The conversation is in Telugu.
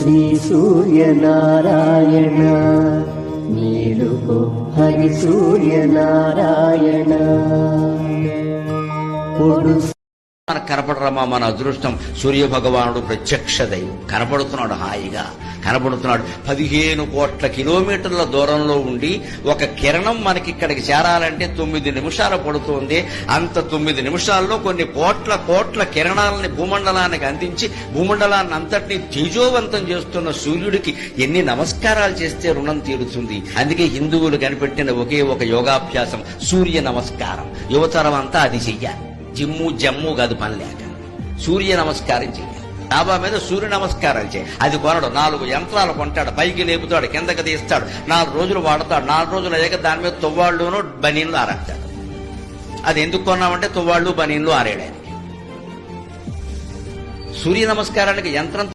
శ్రీ సూర్యనారాయణ. మేలుకో హరి సూర్యనారాయణ. మనకు కనపడరమ్మా మన అదృష్టం. సూర్య భగవానుడు ప్రత్యక్ష దైవం. కనపడుతున్నాడు హాయిగా. కనబడుతున్నాడు. పదిహేను కోట్ల కిలోమీటర్ల దూరంలో ఉండి ఒక కిరణం మనకి ఇక్కడికి చేరాలంటే తొమ్మిది నిమిషాలు పడుతుంది. అంత తొమ్మిది నిమిషాల్లో కొన్ని కోట్ల కోట్ల కిరణాలని భూమండలానికి అందించి భూమండలాన్ని అంతటినీ తేజోవంతం చేస్తున్న సూర్యుడికి ఎన్ని నమస్కారాలు చేస్తే రుణం తీరుతుంది? అందుకే హిందువులు కనిపెట్టిన ఒకే ఒక యోగాభ్యాసం సూర్య నమస్కారం. యువతరం అంతా అది చెయ్యాలి. జిమ్ము జమ్ము కాదు పని లేక. సూర్య నమస్కారం చెయ్యాలి. డాబా మీద సూర్య నమస్కారాలు చేయి. అది కొనడు. నాలుగు యంత్రాలు కొంటాడు. పైకి లేపుతాడు. కిందకి తీస్తాడు. నాలుగు రోజులు వాడతాడు. నాలుగు రోజులు అయ్యాక దాని మీద తువ్వాళ్ళును బనీన్లు ఆరేస్తాడు. అది ఎందుకు కొన్నామంటే తువ్వాళ్ళు బనీన్లు ఆరేయడానికి. సూర్య నమస్కారానికి యంత్రం